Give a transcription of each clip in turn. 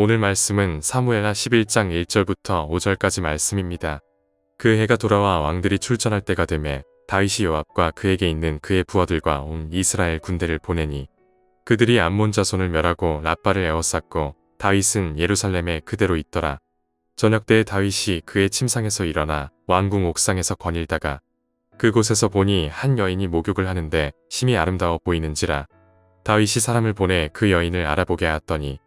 오늘 말씀은 사무엘하 11장 1절부터 5절까지 말씀입니다. 그 해가 돌아와 왕들이 출전할 때가 되매 다윗이 요압과 그에게 있는 그의 부하들과 온 이스라엘 군대를 보내니 그들이 암몬 자손을 멸하고 라빠를 에워쌌고 다윗은 예루살렘에 그대로 있더라. 저녁 때에 다윗이 그의 침상에서 일어나 왕궁 옥상에서 거닐다가 그곳에서 보니 한 여인이 목욕을 하는데 심히 아름다워 보이는지라 다윗이 사람을 보내 그 여인을 알아보게 하였더니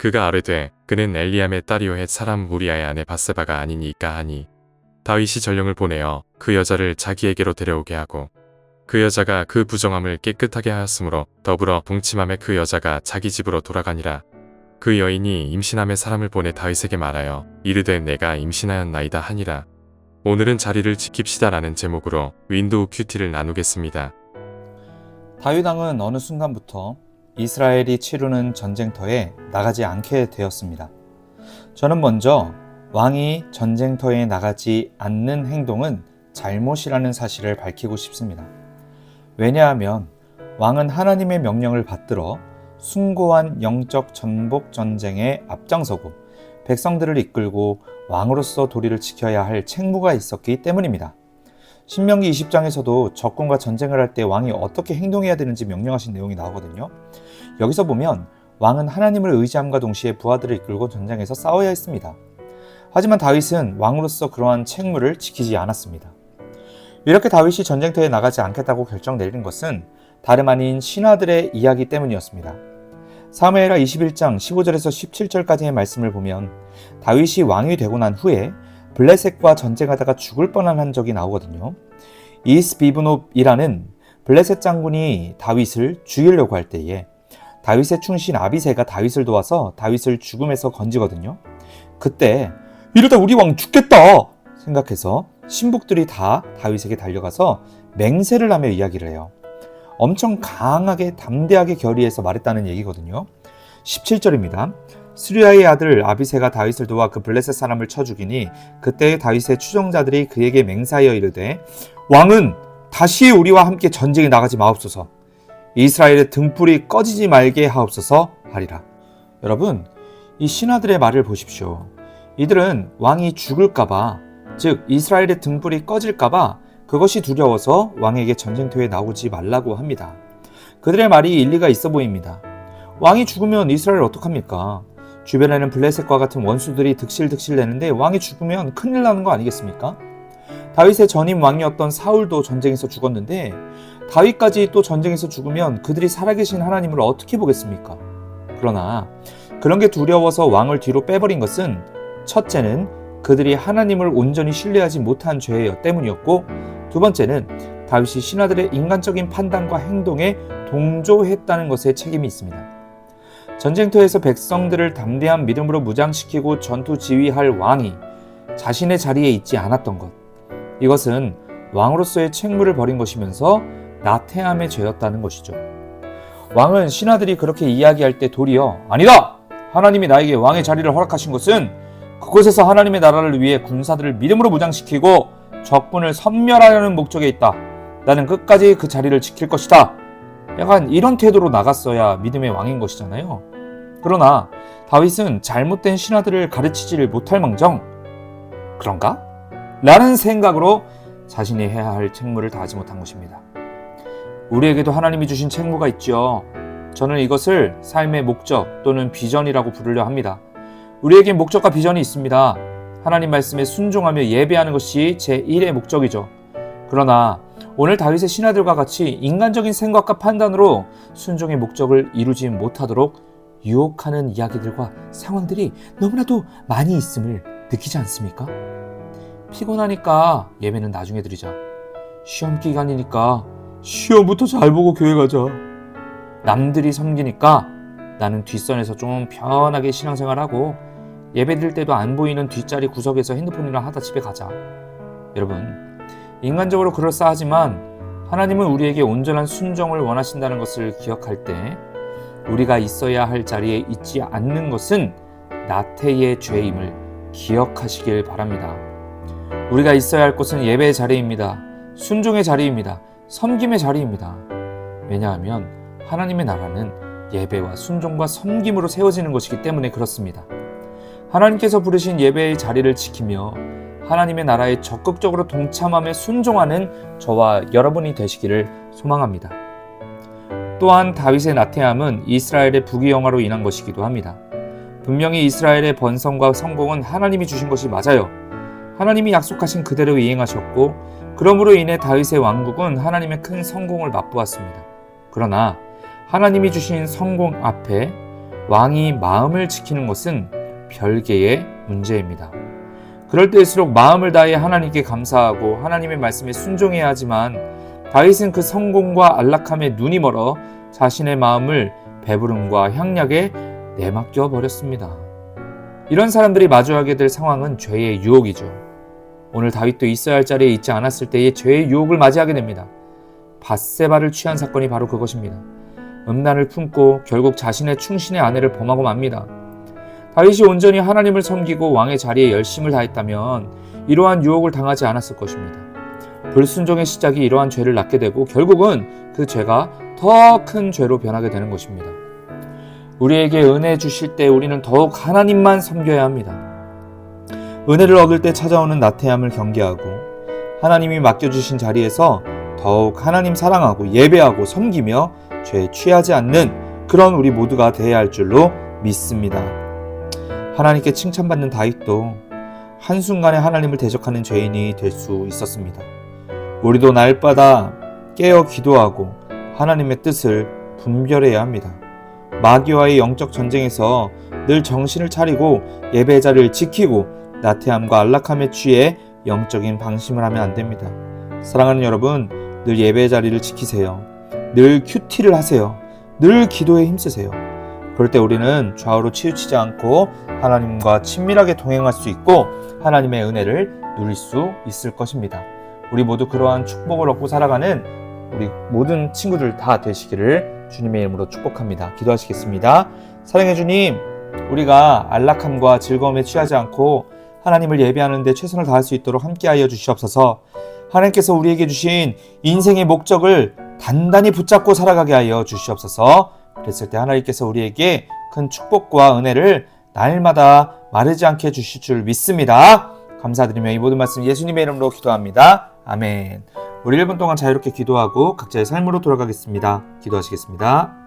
그가 아뢰되 그는 엘리암의 딸이요 햇 사람 우리아의 아내 바세바가 아니니까 하니 다윗이 전령을 보내어 그 여자를 자기에게로 데려오게 하고 그 여자가 그 부정함을 깨끗하게 하였으므로 더불어 동침함에 그 여자가 자기 집으로 돌아가니라 그 여인이 임신함에 사람을 보내 다윗에게 말하여 이르되 내가 임신하였나이다 하니라 오늘은 자리를 지킵시다라는 제목으로 윈도우 큐티를 나누겠습니다. 다윗 왕은 어느 순간부터 이스라엘이 치르는 전쟁터에 나가지 않게 되었습니다. 저는 먼저 왕이 전쟁터에 나가지 않는 행동은 잘못이라는 사실을 밝히고 싶습니다. 왜냐하면 왕은 하나님의 명령을 받들어 숭고한 영적 전복 전쟁에 앞장서고 백성들을 이끌고 왕으로서 도리를 지켜야 할 책무가 있었기 때문입니다. 신명기 20장에서도 적군과 전쟁을 할 때 왕이 어떻게 행동해야 되는지 명령하신 내용이 나오거든요. 여기서 보면 왕은 하나님을 의지함과 동시에 부하들을 이끌고 전장에서 싸워야 했습니다. 하지만 다윗은 왕으로서 그러한 책무를 지키지 않았습니다. 이렇게 다윗이 전쟁터에 나가지 않겠다고 결정 내린 것은 다름 아닌 신하들의 이야기 때문이었습니다. 사무엘하 21장 15절에서 17절까지의 말씀을 보면 다윗이 왕이 되고 난 후에 블레셋과 전쟁하다가 죽을 뻔한 한 적이 나오거든요. 이스비브노이라는 블레셋 장군이 다윗을 죽이려고 할 때에 다윗의 충신 아비세가 다윗을 도와서 다윗을 죽음에서 건지거든요. 그때 이러다 우리 왕 죽겠다 생각해서 신복들이 다 다윗에게 달려가서 맹세를 하며 이야기를 해요. 엄청 강하게 담대하게 결의해서 말했다는 얘기거든요. 17절입니다. 스리아의 아들 아비세가 다윗을 도와 그 블레셋 사람을 쳐 죽이니 그때 다윗의 추종자들이 그에게 맹사하여 이르되 왕은 다시 우리와 함께 전쟁에 나가지 마옵소서 이스라엘의 등불이 꺼지지 말게 하옵소서 하리라. 여러분 이 신하들의 말을 보십시오. 이들은 왕이 죽을까봐 즉 이스라엘의 등불이 꺼질까봐 그것이 두려워서 왕에게 전쟁터에 나오지 말라고 합니다. 그들의 말이 일리가 있어 보입니다. 왕이 죽으면 이스라엘 어떡합니까? 주변에는 블레셋과 같은 원수들이 득실득실 내는데 왕이 죽으면 큰일 나는 거 아니겠습니까? 다윗의 전임 왕이었던 사울도 전쟁에서 죽었는데 다윗까지 또 전쟁에서 죽으면 그들이 살아계신 하나님을 어떻게 보겠습니까? 그러나 그런 게 두려워서 왕을 뒤로 빼버린 것은 첫째는 그들이 하나님을 온전히 신뢰하지 못한 죄였 때문이었고 두 번째는 다윗이 신하들의 인간적인 판단과 행동에 동조했다는 것에 책임이 있습니다. 전쟁터에서 백성들을 담대한 믿음으로 무장시키고 전투 지휘할 왕이 자신의 자리에 있지 않았던 것. 이것은 왕으로서의 책무를 버린 것이면서 나태함의 죄였다는 것이죠. 왕은 신하들이 그렇게 이야기할 때 도리어 아니다! 하나님이 나에게 왕의 자리를 허락하신 것은 그곳에서 하나님의 나라를 위해 군사들을 믿음으로 무장시키고 적군을 섬멸하려는 목적에 있다. 나는 끝까지 그 자리를 지킬 것이다. 약간 이런 태도로 나갔어야 믿음의 왕인 것이잖아요. 그러나 다윗은 잘못된 신하들을 가르치지를 못할 망정 그런가? 라는 생각으로 자신이 해야 할 책무를 다하지 못한 것입니다. 우리에게도 하나님이 주신 책무가 있죠. 저는 이것을 삶의 목적 또는 비전이라고 부르려 합니다. 우리에겐 목적과 비전이 있습니다. 하나님 말씀에 순종하며 예배하는 것이 제1의 목적이죠. 그러나 오늘 다윗의 신하들과 같이 인간적인 생각과 판단으로 순종의 목적을 이루지 못하도록 유혹하는 이야기들과 상황들이 너무나도 많이 있음을 느끼지 않습니까? 피곤하니까 예배는 나중에 드리자. 시험 기간이니까 시험부터 잘 보고 교회 가자. 남들이 섬기니까 나는 뒷선에서 좀 편하게 신앙생활하고 예배 드릴 때도 안 보이는 뒷자리 구석에서 핸드폰이나 하다 집에 가자. 여러분, 인간적으로 그럴싸하지만 하나님은 우리에게 온전한 순종을 원하신다는 것을 기억할 때 우리가 있어야 할 자리에 있지 않는 것은 나태의 죄임을 기억하시길 바랍니다. 우리가 있어야 할 곳은 예배의 자리입니다. 순종의 자리입니다. 섬김의 자리입니다. 왜냐하면 하나님의 나라는 예배와 순종과 섬김으로 세워지는 것이기 때문에 그렇습니다. 하나님께서 부르신 예배의 자리를 지키며 하나님의 나라에 적극적으로 동참하며 순종하는 저와 여러분이 되시기를 소망합니다. 또한 다윗의 나태함은 이스라엘의 부귀영화로 인한 것이기도 합니다. 분명히 이스라엘의 번성과 성공은 하나님이 주신 것이 맞아요. 하나님이 약속하신 그대로 이행하셨고 그러므로 인해 다윗의 왕국은 하나님의 큰 성공을 맛보았습니다. 그러나 하나님이 주신 성공 앞에 왕이 마음을 지키는 것은 별개의 문제입니다. 그럴 때일수록 마음을 다해 하나님께 감사하고 하나님의 말씀에 순종해야 하지만 다윗은 그 성공과 안락함에 눈이 멀어 자신의 마음을 배부름과 향락에 내맡겨 버렸습니다. 이런 사람들이 마주하게 될 상황은 죄의 유혹이죠. 오늘 다윗도 있어야 할 자리에 있지 않았을 때의 죄의 유혹을 맞이하게 됩니다. 바세바를 취한 사건이 바로 그것입니다. 음란을 품고 결국 자신의 충신의 아내를 범하고 맙니다. 다윗이 온전히 하나님을 섬기고 왕의 자리에 열심을 다했다면 이러한 유혹을 당하지 않았을 것입니다. 불순종의 시작이 이러한 죄를 낳게 되고 결국은 그 죄가 더 큰 죄로 변하게 되는 것입니다. 우리에게 은혜 주실 때 우리는 더욱 하나님만 섬겨야 합니다. 은혜를 얻을 때 찾아오는 나태함을 경계하고 하나님이 맡겨주신 자리에서 더욱 하나님 사랑하고 예배하고 섬기며 죄에 취하지 않는 그런 우리 모두가 되어야 할 줄로 믿습니다. 하나님께 칭찬받는 다윗도 한순간에 하나님을 대적하는 죄인이 될 수 있었습니다. 우리도 날마다 깨어 기도하고 하나님의 뜻을 분별해야 합니다. 마귀와의 영적 전쟁에서 늘 정신을 차리고 예배 자리를 지키고 나태함과 안락함에 취해 영적인 방심을 하면 안 됩니다. 사랑하는 여러분, 늘 예배 자리를 지키세요. 늘 큐티를 하세요. 늘 기도에 힘쓰세요. 그럴 때 우리는 좌우로 치우치지 않고 하나님과 친밀하게 동행할 수 있고 하나님의 은혜를 누릴 수 있을 것입니다. 우리 모두 그러한 축복을 얻고 살아가는 우리 모든 친구들 다 되시기를 주님의 이름으로 축복합니다. 기도하시겠습니다. 사랑해 주님, 우리가 안락함과 즐거움에 취하지 않고 하나님을 예배하는데 최선을 다할 수 있도록 함께하여 주시옵소서. 하나님께서 우리에게 주신 인생의 목적을 단단히 붙잡고 살아가게 하여 주시옵소서. 그랬을 때 하나님께서 우리에게 큰 축복과 은혜를 날마다 마르지 않게 주실 줄 믿습니다. 감사드리며 이 모든 말씀 예수님의 이름으로 기도합니다. 아멘. 우리 1분 동안 자유롭게 기도하고 각자의 삶으로 돌아가겠습니다. 기도하시겠습니다.